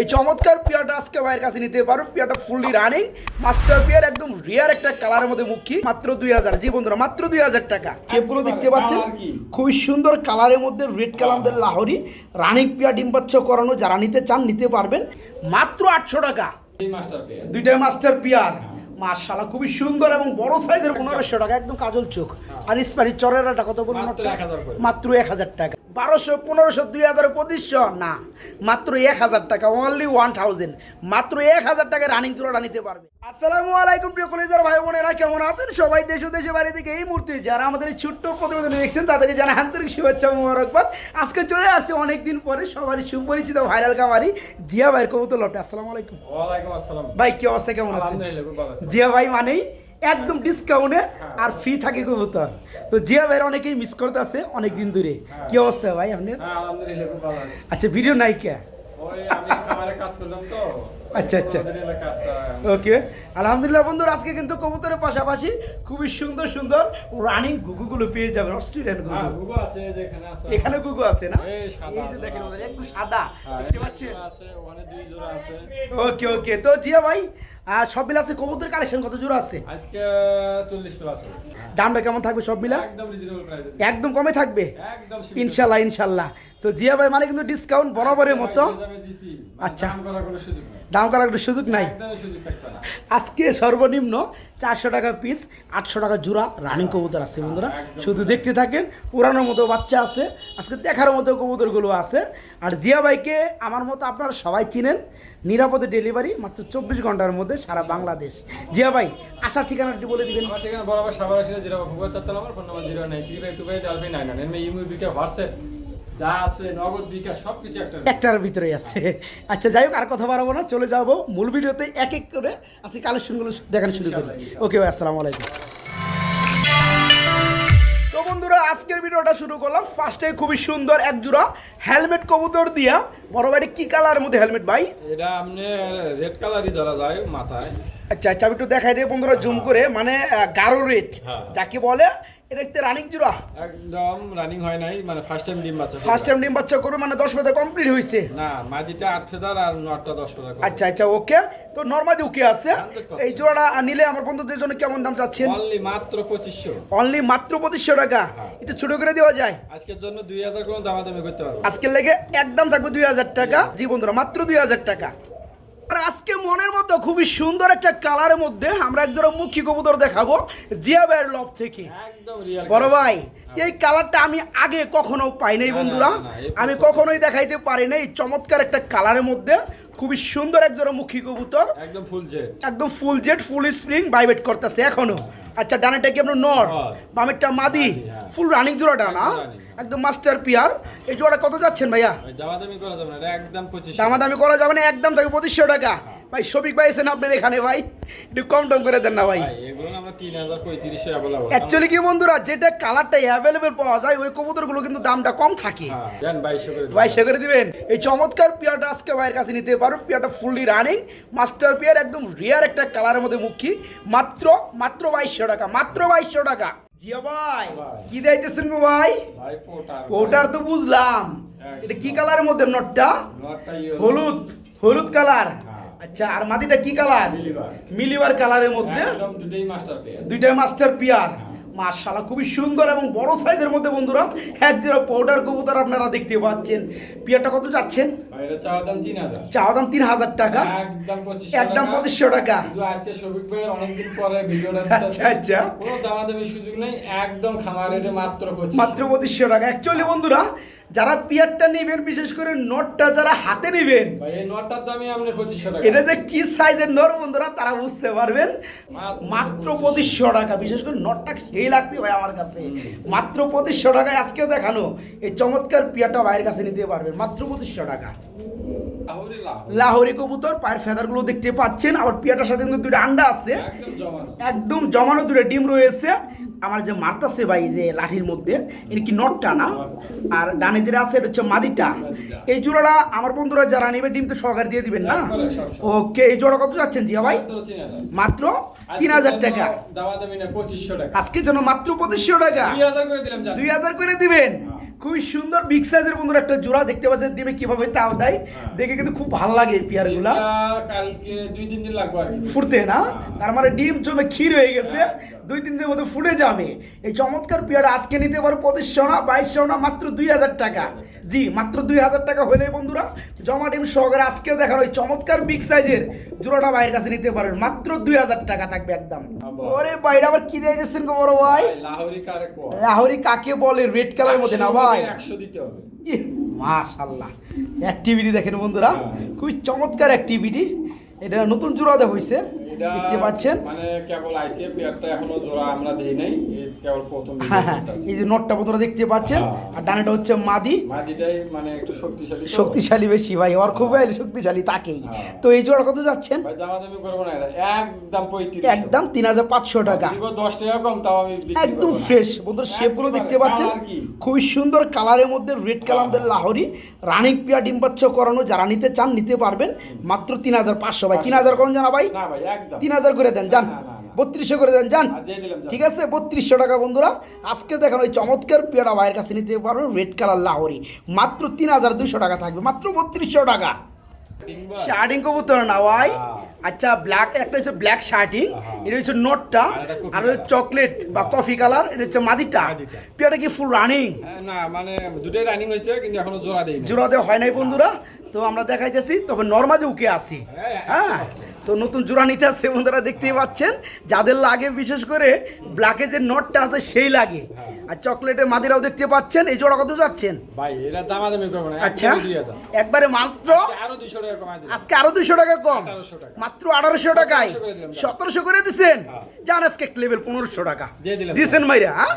এই চমৎকার পিয়াটা আজকে ভাইয়ের কাছে নিতে পারো। পিয়াটা ফুললি রানিং মাস্টার পিয়ার একদম রিয়ার একটা কালারের মধ্যে মুখী। মাত্র দুই হাজার। জি বন্ধুরা মাত্র দুই হাজার টাকা। কেপগুলো দেখতে পাচ্ছেন? খুবই সুন্দর কালারের মধ্যে red colour Lahiri. Running pair ডিম পাচ্ছ করানো। যারা নিতে চান নিতে পারবেন। মাত্র আটশো টাকা। দুইটাই মাস্টার পিয়ার। মাশাআল্লাহ খুবই সুন্দর এবং বড় সাইজের পনেরোশো টাকা একদম কাজল চোখ। আর ইস্পানি চরেরাটা কত বলুন মাত্র ওটা? 1000 করে। মাত্র এক হাজার টাকা। বারোশো পনেরোশো দুই হাজার পঁচিশশো? না মাত্র এক হাজার টাকা অনলি ওয়ান থাউজেন্ড মাত্র এক হাজার টাকায় রানিং চূড়াটা নিতে পারবে। আসসালামু আলাইকুম প্রিয় কলেজার ভাই বোনেরা কেমন আছেন? সবাই দেশ ও দেশে বাইরে থেকে এই মুহূর্তে যারা আমাদের এই ছোট্ট প্রতিবেদন দেখছেন তাদেরকে জানা আন্তরিক শুভেচ্ছা মোবারকবাদ। আজকে চলে আসছে অনেকদিন পরে সবারই সুপরিচিত ভাইরাল কামারি জিয়া ভাইয়ের কবুতর লটে। আসসালামু আলাইকুম। ওয়ালাইকুম আসসালাম। ভাই কি অবস্থা? কেমন আছেন? জিয়া ভাই মানেই একদম ডিসকাউন্টে আর ফ্রি থাকে কবুতর। তো জিয়া ভাইয়ের অনেকেই মিস করতে আছে অনেক দিন ধরে কি অবস্থা ভাই আপনার? হ্যাঁ আচ্ছা ভিডিও নাই কে? কাজ করলাম তো। আচ্ছা, আচ্ছা। ওকে আলহামদুলিল্লাহ বন্ধুরা আজকে কিন্তু কবুতরের পাশাপাশি খুবই সুন্দর সুন্দর রানিং গুগুগুলো পেয়ে যাবেন অস্ট্রেলিয়ান গুগু এখানে গুগু আছে না? এই যে দেখেন। একদম সাদা। হ্যাঁ, দেখতে পাচ্ছেন? ওকে ওকে তো জিয়া ভাই আর সব মিলে আছে কবুতরের কালেকশন কত জোড়া আছে? আজকে চল্লিশ প্লাস দামটা কেমন থাকবে সব মিলা? একদম রিজনেবল প্রাইস একদম কমে থাকবে? একদম ইনশাল্লাহ ইনশাল্লাহ। তো জিয়া ভাই মানে কিন্তু ডিসকাউন্ট বরাবরের মতো? আচ্ছা। আচ্ছা। দাম করার কোনো সুযোগ দাম করার একটু সুযোগ নাই। আজকে সর্বনিম্ন চারশো টাকা পিস আটশো টাকা জোড়া রানিং কবুতর আছে বন্ধুরা। শুধু দেখতে থাকেন পুরানোর মতো বাচ্চা আছে আজকে দেখার মতো কবুতরগুলো আছে। আর জিয়া ভাইকে আমার মতো আপনারা সবাই চিনেন নিরাপদে ডেলিভারি মাত্র চব্বিশ ঘণ্টার মধ্যে সারা বাংলাদেশ। জিয়া ভাই আসার ঠিকানাটি বলে দিবেন। আমার ঠিকানা বরাবর সাবার আসলে জিরো ভূগোল চারতলা আমার phone number zero nine three five two five five nine nine. WhatsApp. যা আছে নগদ বিকাশ সব কিছু একটা একটার ভিতরেই আছে। আচ্ছা যাই হোক আর কথা বাড়াবো না চলে যাব। মূল ভিডিওতে এক এক করে আজকে কালেকশনগুলো দেখানো শুরু করি। ওকে ভাই আসসালামু আলাইকুম। তো বন্ধুরা আজকের ভিডিওটা শুরু করলাম। ফার্স্টে খুবই সুন্দর এক জোড়া হেলমেট কবুতর দিয়া। বড় ভাই কি কালারের মধ্যে হেলমেট ভাই? এটা আপনি রেড কালারই ধরা যায় মাথায়। আচ্ছা আচ্ছা আমি একটু দেখাই দিই বন্ধুরা জুম করে। মানে গাঢ় রেট হ্যাঁ। যাকে বলে এটা একটু রানিং জোড়া। একদম রানিং হয় নাই মানে ফার্স্ট টাইম ডিম বাচ্চা ফার্স্ট টাইম ডিম বাচ্চা করে মানে দশ ফেদার কমপ্লিট হয়েছে না মাদিটা আট ফেদার আর নটটা দশ ফেদার আচ্ছা আচ্ছা ওকে তো নর্মালি ওকে আছে। 100% এই জোড়াটা নিলে আমার বন্ধুদের জন্য কেমন দাম চাচ্ছেন? অনলি মাত্র পঁচিশশো। অনলি মাত্র পঁচিশশো টাকা। হ্যাঁ। একটু ছোট করে দেওয়া যায়? আজকের জন্য দুই হাজার কোনো দামাদামি করতে পারব আজকের লেগে একদম থাকবে দুই হাজার টাকা। জি বন্ধুরা মাত্র দুই হাজার টাকা। আর আজকে মনের মতো খুবই সুন্দর একটা কালারের মধ্যে আমরা একজোড়া মুখী কবুতর দেখাবো জিয়া ভাইয়ের লব থেকে। বড় ভাই এই কালারটা আমি আগে কখনো পাই নাই বন্ধুরা। আমি কখনোই দেখাইতে পারি নাই এই চমৎকার একটা কালারের মধ্যে। খুবই সুন্দর একজোড়া মুখী কবুতর। একদম ফুল জেট একদম ফুল জেট ফুল স্প্রিং বাইবেট করতেছে এখনও। আচ্ছা ডানাটা কি আপনার নর। বামেরটা মাদি। হ্যাঁ। ফুল রানিং জোড়াটা না? একদম মাস্টার পিয়ার এই জোড়া কত যাচ্ছেন ভাইয়া? দামাদামি করা যাবে না একদম পঁচিশ। দামাদামি করা যাবে না একদম থাকবে পঁচিশশো টাকা। ভাই শফিক ভাই এসেন আপনার এখানে ভাই। একটু কম টম করে দেন না ভাই। অ্যাকচুয়ালি কি বন্ধুরা যেটা কালারটা অ্যাভেলেবেল পাওয়া যায় ওই কবুতরগুলো কিন্তু দামটা কম থাকে। হ্যাঁ বাইশশো করে দিবেন। এই চমৎকার পিয়ারটা আজকে ভাইয়ের কাছে নিতে পারো। পিয়ারটা ফুললি রানিং মাস্টার পিয়ার একদম রিয়ার একটা কালারের মধ্যে মুখী। মাত্র মাত্র বাইশশো টাকা মাত্র বাইশশো টাকা। জিয়া ভাই কি গো ভাই? পোটার তো বুঝলাম। এটা কি কালারের মধ্যে নটটা? হলুদ হলুদ কালার। হ্যাঁ। আচ্ছা আর মাটিটা কি কালার? মিলিবার। কালারের মধ্যে। একদম মাস্টার পেয়ার মাশাআল্লাহ খুবই সুন্দর এবং বড় সাইজের মধ্যে বন্ধুরা এক জোড়া পাউডার কবুতর আপনারা দেখতে পাচ্ছেন। পিয়ারটা কত চাচ্ছেন হাজার। চাওয়া দাম তিন হাজার টাকা? একদম পঁচিশশো একদম টাকা। আজকে শফিক ভাইয়ের অনেকদিন পরে ভিডিওটা আচ্ছা, আচ্ছা। কোনো দামাদামি সুযোগ নেই একদম খামার রেটে মাত্র মাত্র পঁচিশশো টাকা। অ্যাকচুয়ালি বন্ধুরা যারা পিয়ারটা নেবেন বিশেষ করে নোটটা যারা হাতে নেবেন নটটার দামই আপনি পঁচিশশো টাকা। এটা যে কি সাইজের নর বন্ধুরা তারা বুঝতে পারবেন। মাত্র পঁচিশশো। টাকা বিশেষ করে নটটা সেই লাগছে ভাই আমার কাছে। মাত্র পঁচিশশো টাকায় আজকে দেখানো এই চমৎকার পিয়ারটা ভাইয়ের কাছে নিতে পারবেন মাত্র পঁচিশশো টাকা। লাহোরি কবুতর পায়ের ফেদারগুলো দেখতে পাচ্ছেন আবার পিয়াটার সাথে কিন্তু দুটো আন্ডা আছে। একদম জমানো। দুটো ডিম রয়েছে। আমার যে মারতাছে ভাই যে লাঠির মধ্যে এটা কি নটটা না? আর ডানে যেটা আছে এটা হচ্ছে মাদিটা। এই জোড়াটা আমার বন্ধুরা যারা নেবে ডিম তো সহকার দিয়ে দিবেন না। ওকে এই জোড়া কত যাচ্ছেন জিয়া ভাই? মাত্র তিন হাজার। টাকা। দামাদামি না পঁচিশশো টাকা। আজকের জন্য মাত্র পঁচিশশো টাকা। দুই হাজার করে দিবেন। খুবই সুন্দর বিগ সাইজের বন্ধুরা একটা জোড়া দেখতে পাচ্ছেন ডিমে কীভাবে তাও দেয়। হ্যাঁ। দেখে কিন্তু খুব ভালো লাগে এই পেয়ারগুলা কালকে দুই তিন দিন লাগবে ফুটতে না? হ্যাঁ। তার মানে ডিম জমে ক্ষীর হয়ে গেছে। দুই তিন দিনের মধ্যে ফুটে যাবে এই চমৎকার পেয়ার আজকে নিতে পারো পঁচিশশো না বাইশশো না মাত্র দুই হাজার টাকা। জি মাত্র দুই হাজার টাকা হলে বন্ধুরা। জমা ডিম সহকারে আজকে দেখানো ওই চমৎকার বিগ সাইজের জোড়াটা ভাইয়ের কাছে নিতে পারেন। মাত্র দুই হাজার টাকা থাকবে একদম। ওরে বাইরে আবার কি দিয়ে দিচ্ছেন গো বড় ভাই? লাহোরি কাকে বলে? রেড কালারের মধ্যে না ভাই? একশো দিতে হবে। মাশাল্লাহ অ্যাক্টিভিটি দেখেন বন্ধুরা। হ্যাঁ। খুবই চমৎকার অ্যাক্টিভিটি এটা নতুন জোড়া দেওয়া হয়েছে। দেখতে পাচ্ছেন? মানে কেবল আইসি পেয়ারটা এখনও জোড়া আমরা দেই নাই এই কেবল প্রথম হ্যাঁ হ্যাঁ এই যে নটটা বন্ধুরা দেখতে পাচ্ছেন? হ্যাঁ। আর ডানাটা হচ্ছে মাদি। মাদিটাই মানে একটু শক্তিশালী শক্তিশালী বেশি ভাই ওর খুব ভাই শক্তিশালী তাকেই। তো এই জোড়া কত যাচ্ছেন? ভাই দামাদামি করব না একদম তিন হাজার পাঁচশো টাকা। দিব টাকা কম তাও আমি একদম ফ্রেশ বন্ধুরা শেপগুলো দেখতে পাচ্ছেন? খুবই সুন্দর কালারের মধ্যে রেড কালার লাহরি। রানিক পিয়া ডিম বাচ্চা করানো যারা নিতে চান নিতে পারবেন। মাত্র তিন হাজার পাঁচশো ভাই। তিন হাজার করেন জানা ভাই? না ভাই একদম তিন হাজার করে দেন যান। বত্রিশশো করে দেন যান। দিয়ে। ঠিক আছে? বত্রিশশো টাকা বন্ধুরা। আজকে দেখেন ওই চমৎকার পেয়ারা ভাইয়ের কাছে নিতে পারবেন রেড কালার লাহরি। মাত্র তিন হাজার দুশো টাকা থাকবে মাত্র বত্রিশশো টাকা। শার্টিং কবুতর না ভাই। হ্যাঁ। আচ্ছা ব্ল্যাক একটা হচ্ছে ব্ল্যাক শার্টিং হ্যাঁ। এটা হচ্ছে নোটটা আর হচ্ছে চকলেট বা কফি কালার এটা হচ্ছে মাদিটা। পেয়ারটা কি ফুল রানিং হ্যাঁ, না মানে দুটোই রানিং হয়েছে কিন্তু এখনও জোড়া না জোড়া দেওয়া হয় নাই বন্ধুরা। তো আমরা দেখাইতেছি তবে নর্মালি উকে আসি। হ্যাঁ, হ্যাঁ। তো নতুন জোড়া নিতে আসছে বন্ধুরা দেখতেই পাচ্ছেন। যাদের লাগে বিশেষ করে ব্ল্যাকে যে নটটা আছে সেই লাগে। হ্যাঁ। আর চকলেটের মাদিরাও দেখতে পাচ্ছেন। এই জোড়া কত যাচ্ছেন? ভাই এটা দামাদামি করব না আচ্ছা। একবারে মাত্র আরও টাকা কমাই দিলাম। আজকে আরও দুশো টাকা কম। মাত্র আঠারোশো টাকায়। 1700 করে দিলাম, সতেরোশো করে দিচ্ছেন হ্যাঁ। জান আজকে এক লেভেল পনেরোশো টাকা। দিয়েছেন মাইরা হ্যাঁ?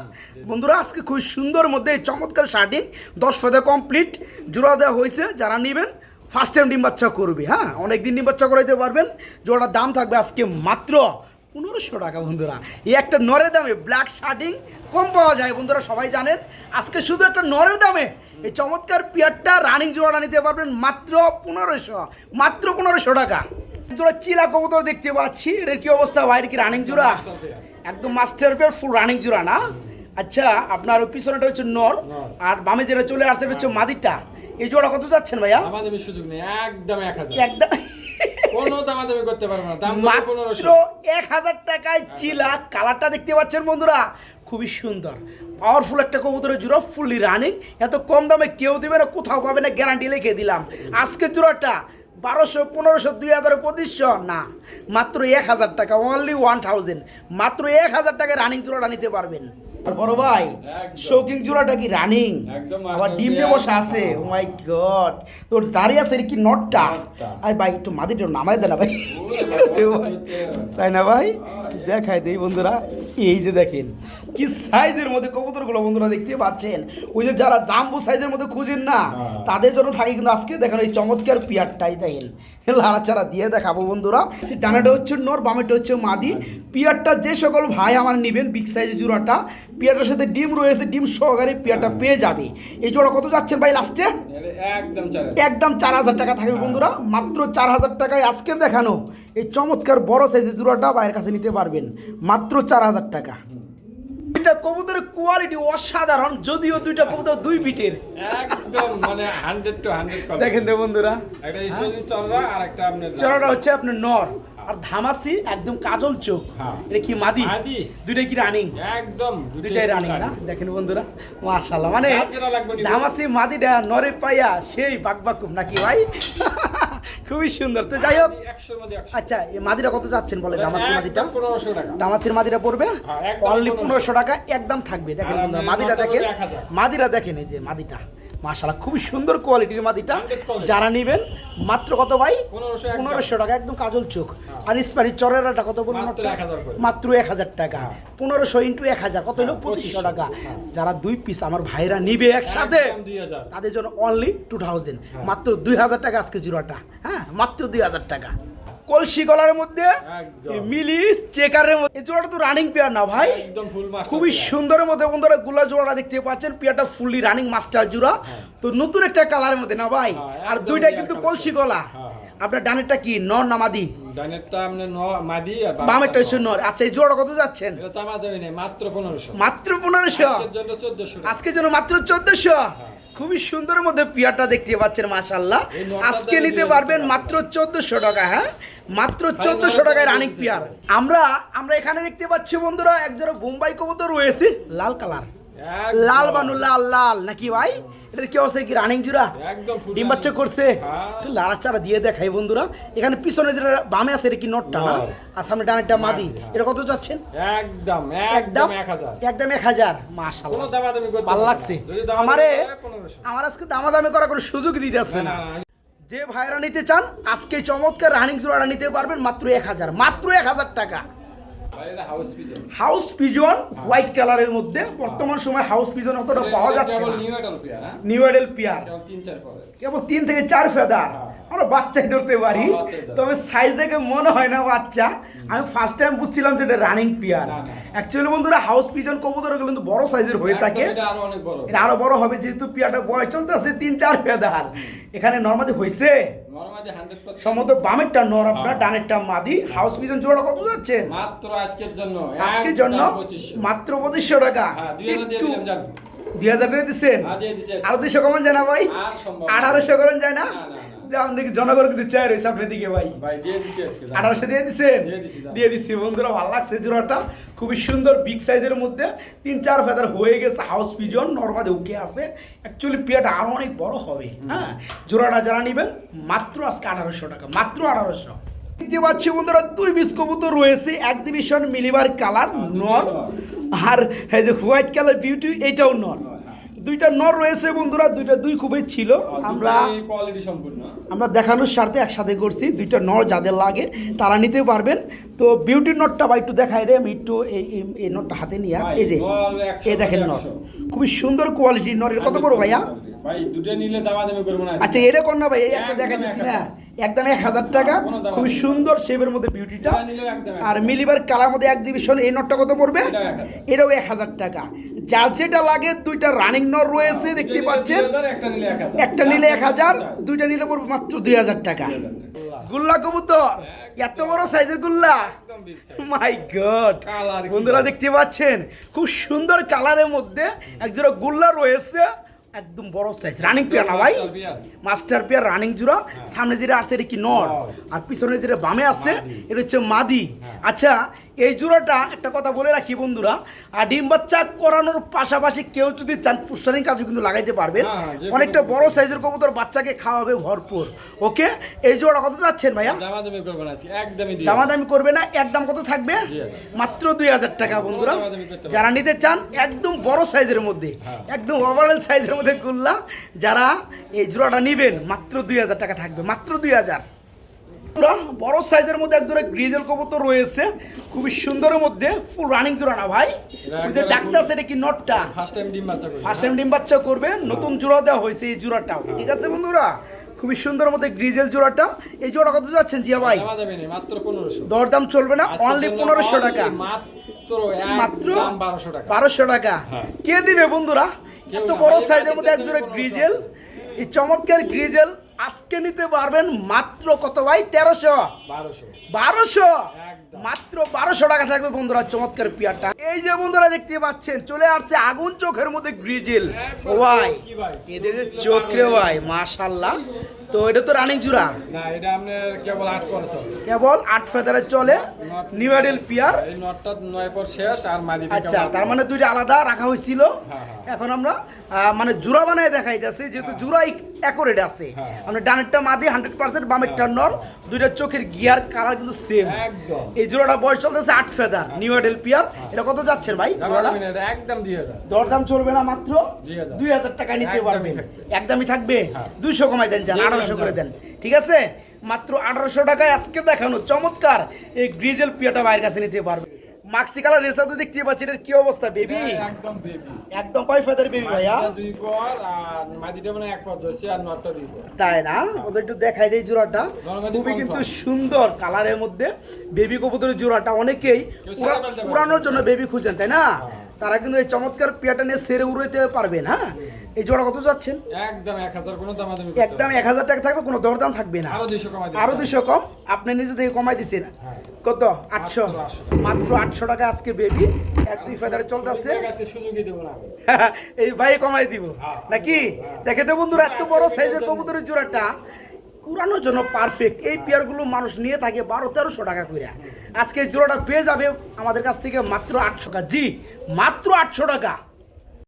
বন্ধুরা আজকে খুব সুন্দর মধ্যে এই চমৎকার শার্টিং দশ ফেদা কমপ্লিট জোড়া দেওয়া হয়েছে যারা নেবেন ফার্স্ট টাইম ডিম বাচ্চা করবে হ্যাঁ? অনেক দিন ডিম বাচ্চা করাইতে পারবেন। জোড়ার দাম থাকবে আজকে মাত্র পনেরোশো টাকা বন্ধুরা। এই একটা নরের দামে ব্ল্যাক শার্টিং কম পাওয়া যায় বন্ধুরা সবাই জানেন। আজকে শুধু একটা নরের দামে এই চমৎকার পিয়ারটা রানিং জোড়াটা নিতে পারবেন মাত্র পনেরোশো মাত্র পনেরোশো টাকা। জোড়া চিলা কবুতর দেখতে পাচ্ছি। এটার কি অবস্থা ভাই? কি রানিং জোড়া? একদম মাস্টার পেয়ার ফুল রানিং জোড়া না? আচ্ছা আপনার পিছনেটা হচ্ছে নর। আর বামে যেটা চলে আসছে হচ্ছে মাদিরটা এই জোড়া কত যাচ্ছেন ভাইয়া? দামাদামি সুযোগ নেই একদম এক হাজার। একদম। কোনো দামাদামি করতে পারব না দাম মাত্র এক হাজার টাকায় চিলা কালারটা দেখতে পাচ্ছেন বন্ধুরা? খুবই সুন্দর। পাওয়ারফুল একটা কবুতরের জোড়া ফুললি রানিং এত কম দামে কেউ দেবে না কোথাও পাবে না গ্যারান্টি লিখে দিলাম। আজকে জোড়াটা বারোশো পনেরোশো দুই হাজার পঁচিশশো? না মাত্র এক হাজার টাকা অনলি ওয়ান থাউজেন্ড মাত্র এক হাজার টাকায় রানিং জোড়াটা নিতে পারবেন। আর বড় ভাই। শৌকিং জোড়াটা কি রানিং আবার ডিম player। বসে আছে। ও মাই গড তোর দাঁড়িয়ে আছে কি নটটা আরে আই ভাই একটু মাদিটা নামাই দে না ভাই। তাই না ভাই? দেখাই দেই বন্ধুরা। এই যে দেখেন কি সাইজের মধ্যে কবুতরগুলো বন্ধুরা দেখতে পাচ্ছেন? ওই যে যারা জাম্বু সাইজের মধ্যে খুঁজেন না হ্যাঁ। তাদের জন্য থাকে কিন্তু আজকে দেখেন এই চমৎকার পিয়ারটাই দেখেন লাড়াচাড়া দিয়ে দেখাবো বন্ধুরা। ডানাটা হচ্ছে নর বামেটা হচ্ছে মাদি। পিয়ারটা যে সকল ভাই আমার নেবেন বিগ সাইজের জোড়াটা পিয়ারটার সাথে ডিম রয়েছে ডিম সহকারে পিয়ারটা পেয়ে যাবে। এই জোড়া কত যাচ্ছেন ভাই লাস্টে একদম চার একদম চার হাজার টাকা থাকবে বন্ধুরা। মাত্র চার হাজার টাকায় আজকে দেখানো এই চমৎকার বড় সাইজের জোড়াটা বাইরের কাছে নিতে পারবেন। মাত্র চার হাজার টাকা। দুইটা কবুতরের কোয়ালিটি অসাধারণ যদিও দুইটা কবুতর দুই বিটের। একদম মানে হান্ড্রেড টু হান্ড্রেড দেখেন তো বন্ধুরা। একটা স্পেশালি চলরা আর একটা আপনার চড়াটা হচ্ছে আপনার নর আর ধামাসি একদম কাজল চোখ। হ্যাঁ। এটা কি মাদি? মাদি। দুইটাই কি রানিং একদম দুইটাই রানিং না? দেখেন বন্ধুরা মাশাআল্লাহ। মানে ধামাসি মাদিটা নরে পাইয়া সেই বাকবাকুম নাকি ভাই? খুবই সুন্দর। তো যাই হোক আচ্ছা এই মাদিরা কত যাচ্ছেন বলে দামাসির মাদিটা? দামাসির মাদিরা পড়বে? হ্যাঁ, অনলি পনেরোশো। টাকা একদম থাকবে। দেখেন মাত্র দেখেন মাদিরা দেখেন এই যে মাদিটা। মাশাআল্লাহ খুবই সুন্দর কোয়ালিটির মাদিটা। যারা নেবেন মাত্র কত ভাই? পনেরোশো টাকা। একদম কাজল চোখ। আর ইস্পানি চরেরাটা কত বলুন মাত্র মাত্র এক হাজার টাকা। হ্যাঁ। পনেরোশো ইন্টু এক হাজার কত হলো? হ্যাঁ, পঁচিশশো টাকা। হ্যাঁ। যারা দুই পিস আমার ভাইরা নিবে একসাথে তাদের জন্য অনলি টু থাউজেন্ড হ্যাঁ। মাত্র দুই হাজার টাকা আজকে জুড়াটা হ্যাঁ মাত্র দুই হাজার টাকা। কলসি কলার মধ্যে মিলি চেকারের মধ্যে। এই জোড়াটা তো রানিং পেয়ার না ভাই। একদম ফুল মাস্টার খুবই সুন্দরের মধ্যে বন্ধুরা গুলা জোড়াটা দেখতে পাচ্ছেন পেয়ারটা ফুললি রানিং মাস্টার জোড়া। তো নতুন একটা কালারের মধ্যে না ভাই? হ্যাঁ, আর দুইটা কিন্তু কলসি গলা। হ্যাঁ, হ্যাঁ। আপনার ডানেরটা কি নর নামাদি ডানেরটা আপনি ন মাদি আর বামেরটা হচ্ছে নর। আচ্ছা এই জোড়া কত যাচ্ছেন? এটা চামা যাবে না মাত্র পনেরোশো। মাত্র পনেরোশো? আজকের জন্য চোদ্দশো আজকের জন্য মাত্র চোদ্দশো? খুবই সুন্দরের মধ্যে পিয়াটা দেখতে পাচ্ছেন মাশাল্লাহ আজকে নিতে পারবেন মাত্র চোদ্দশো টাকা হ্যাঁ? মাত্র চোদ্দশো টাকায় রানিং পিয়ার। আমরা আমরা এখানে দেখতে পাচ্ছি বন্ধুরা একজন বোম্বাই কবুতর রয়েছে লাল কালার। লাল বানু লাল লাল। নাকি ভাই? এটা কি অবস্থা? কি রানিং full ডিম বাচ্চা করছে। হ্যাঁ। লাড়াচাড়া দিয়ে দেখাই বন্ধুরা। এখানে পিছনে যেটা বামে আছে এটা কি নটটা না? আর সামনে ডানেরটা মাদি। হ্যাঁ। এটা কত চাচ্ছেন একদম একদম একদম? এক হাজার। করতে ভালো লাগছে। আমারে আমার আজকে দামাদামি করার কোনো সুযোগ দিতে আসছে না, না না, না। যে ভাইরা নিতে চান আজকে চমৎকার রানিং জোড়াটা নিতে পারবেন মাত্র এক হাজার। মাত্র এক হাজার টাকা। হাউস পিজন হোয়াইট কালারের মধ্যে। বর্তমান সময় হাউস পিজন অতটা পাওয়া যাচ্ছে না? নিউ এডেল পিয়ার কেবল তিন থেকে চার ফেদার। আমরা বাচ্চাই ধরতে পারি। তবে সাইজ দেখে মনে হয় না বাচ্চা। আমি ফার্স্ট টাইম বুঝছিলাম যে এটা রানিং পিয়ার। অ্যাকচুয়ালি বন্ধুরা হাউস পিজন কবুতর কিন্তু বড় সাইজের হয়ে থাকে। এটা আরও বড়। হবে যেহেতু পিয়াটা বয়স চলতেছে তিন চার ফেদার এখানে নর্মাদি হয়েছে নরমাদি 100% সম্ভবত বামেরটা নর আপনার হ্যাঁ। ডানেরটা মাদি। হাউস পিজন জোড়া কত যাচ্ছেন মাত্র আজকের জন্য। আজকের জন্য মাত্র পঁচিশশো টাকা। হ্যাঁ, 2000 দিয়ে দিলাম, যান। দুই হাজার করে দিচ্ছেন? হ্যাঁ, আরও দুশো কমান যায় না ভাই। আঠারোশো করেন যায় না। যে আপনি কি জনগণ কিন্তু চাই রয়েছে আপনার দিকে ভাই। ভাই দিয়ে দিছি আজকে, আঠারোশো দিয়ে দিচ্ছেন দিয়ে দিছি, দিচ্ছি বন্ধুরা ভালো লাগছে জোড়াটা। খুবই সুন্দর বিগ সাইজের মধ্যে। তিন চার ফেদার হয়ে গেছে হাউস পিজন নর্মালি উকে আছে। অ্যাকচুয়ালি পিয়াটা আরও অনেক বড় হবে হ্যাঁ? জোড়াটা যারা নেবেন মাত্র আজকে আঠারোশো টাকা মাত্র আঠারোশো। দেখতে পাচ্ছি বন্ধুরা দুই বিশ কবুতর রয়েছে এক ডিভিশন মিলিবার কালার নর। আর এই যে হোয়াইট কালার বিউটি এইটাও নর। দুইটা নর রয়েছে বন্ধুরা দুইটা দুই খুবই ছিল। আমরা। আমরা দেখানোর স্বার্থে একসাথে করছি দুইটা নর যাদের লাগে তারা নিতে পারবেন। তো বিউটি নটটা বা একটু দেখাই রে আমি একটু এই নটটা হাতে নিয়ে এই যে নর এই দেখেন নর। খুবই সুন্দর কোয়ালিটি নরের কত বড় ভাইয়া? ভাই দুটো নিলে দামাদামি করব না। আচ্ছা এটা কোন না ভাই? একটা দেখা দিচ্ছি না। একদম এক হাজার টাকা। খুবই সুন্দর শেপের মধ্যে বিউটিটা আর মিলিবার কালার মধ্যে এক ডিভিশন এই নটটা কত পড়বে। এটাও এক হাজার। টাকা। যার যেটা লাগে দুইটা রানিং নর রয়েছে দেখতে পাচ্ছেন একটা নিলে এক হাজার। দুইটা নিলে পড়বে মাত্র দুই হাজার টাকা। গুল্লা কবুতর এত বড় সাইজের গুল্লা। মাই গড বন্ধুরা দেখতে পাচ্ছেন খুব সুন্দর কালারের মধ্যে একজোড়া গুল্লা রয়েছে একদম বড় সাইজ রানিং পেয়ার না ভাই? মাস্টার পেয়ার রানিং জোড়া। সামনে যেটা আছে এটা কি নর। আর পিছনে যেটা বামে আছে এটা হচ্ছে মাদি। হ্যাঁ। আচ্ছা এই জোড়াটা একটা কথা বলে রাখি বন্ধুরা আর ডিম বাচ্চা করানোর পাশাপাশি কেউ যদি চান পুষ্টারিং কাজও কিন্তু লাগাইতে পারবেন। হ্যাঁ, হ্যাঁ, অনেকটা বড়। সাইজের কবুতর বাচ্চাকে খাওয়াবে ভরপুর। ওকে? এই জোড়া কত যাচ্ছেন ভাইয়া? দামাদামি করব না একদম কত থাকবে? মাত্র দুই হাজার টাকা বন্ধুরা। যারা নিতে চান একদম বড় সাইজের মধ্যে। একদম ওভারঅল সাইজের মধ্যে গুল্লা যারা এই জোড়াটা নিবেন মাত্র দুই হাজার টাকা থাকবে মাত্র দুই হাজার। বড় সাইজের মধ্যে এক জোড়া গ্রিজেল কবুতর রয়েছে খুবই সুন্দরের মধ্যে ফুল রানিং জোড়া না ভাই? ওই যে ডাক্তার সেটা কি নটটা? ফার্স্ট টাইম ডিম বাচ্চা ফার্স্ট টাইম ডিম বাচ্চা করবে নতুন জোড়া দেওয়া হয়েছে এই জোড়াটাও। ঠিক আছে বন্ধুরা? খুবই সুন্দর মধ্যে গ্রিজেল জোড়াটা। এই জোড়া কত যাচ্ছেন জিয়া ভাই? দরদাম চলবে না অনলি পনেরোশো টাকা। মাত্র বারোশো টাকা। হ্যাঁ। কে দিবে বন্ধুরা? এত বড় সাইজের মধ্যে একজোড়া গ্রিজেল এই চমৎকার গ্রিজেল আজকে নিতে পারবেন মাত্র কত ভাই? তেরোশো। বারোশো। মাত্র বারোশো টাকা থাকবে বন্ধুরা চমৎকার পিয়ারটা। এই যে বন্ধুরা দেখতে পাচ্ছেন চলে আসছে আগুন চোখের মধ্যে গ্রিজেল ভাই? এদের চোখে চোখ রে ভাই মাশাল্লাহ তো এটা তো রানিং জুড়া। না এটা আপনার কেবল আট পরশো কেবল আট ফেদারে চলে। নিউ এডেল পিয়ার এই নটটা নয় পর শেষ আর মাদি আচ্ছা তার মানে দুইটা আলাদা রাখা হয়েছিল। হ্যাঁ, হ্যাঁ। এখন আমরা মানে জোড়া বানায় দেখাইতেছি যেহেতু জোড়া অ্যাকোরেট আছে। হ্যাঁ। আমরা ডানেরটা মাদি হান্ড্রেড পার্সেন্ট বামেরটা নর দুইটা চোখের গিয়ার কালার কিন্তু সেম একদম। এই জোড়াটা বয়স চলতেছে আট ফেদার নিউ এডেল পিয়ার এটা কত যাচ্ছেন ভাই একদম দুই হাজার। দরদাম চলবে না মাত্র 2000 দুই হাজার টাকা নিতে পারবেন। একদমই থাকবে। দুইশো কমাই দেন যান আঠারোশো করে দেন। ঠিক আছে? মাত্র আঠারোশো টাকায় আজকে দেখানো চমৎকার এই গ্রিজেল পিয়াটা বাইরের কাছে নিতে পারবে। মাক্সি কালার রেসা তো দেখতে পাচ্ছি এটার কি অবস্থা বেবি? একদম বেবি। একদম কয় ফেদার বেবি ভাইয়া? দুই পর আর মাদিটা মানে এক পর ধরছি আর নটটা দুই পর তাই না? ওদের একটু দেখাই দেয় জোড়াটা। খুবই কিন্তু সুন্দর কালারের মধ্যে বেবি কবুতরের জোড়াটা। অনেকেই। পুরানোর জন্য বেবি খুঁজেন তাই না? তারা কিন্তু এই চমৎকার পেয়াটা নিয়ে সেরে উড়াইতে পারবেন হ্যাঁ? এই জোড়া কত যাচ্ছেন? একদম এক হাজার কোনো দাম একদম এক হাজার টাকা থাকবে কোনো দরদাম থাকবে না। আরও দুইশো কমাই আরও দুশো কম? আপনি নিজে থেকে কমাই দিচ্ছেন হ্যাঁ। কত? আটশো। মাত্র আটশো টাকা। আজকে বেবি। এক দুই ফেদারে চলতেছে। না। এই ভাই কমাই দিব। হ্যাঁ। নাকি? দেখে তো বন্ধুরা এত বড় সাইজের কবুতরের জোড়াটা পুরানোর জন্য পারফেক্ট এই পেয়ারগুলো মানুষ নিয়ে থাকে বারো তেরোশো টাকা করে আজকে এই জোড়াটা পেয়ে যাবে আমাদের কাছ থেকে মাত্র আটশো টাকা। জি মাত্র আটশো টাকা।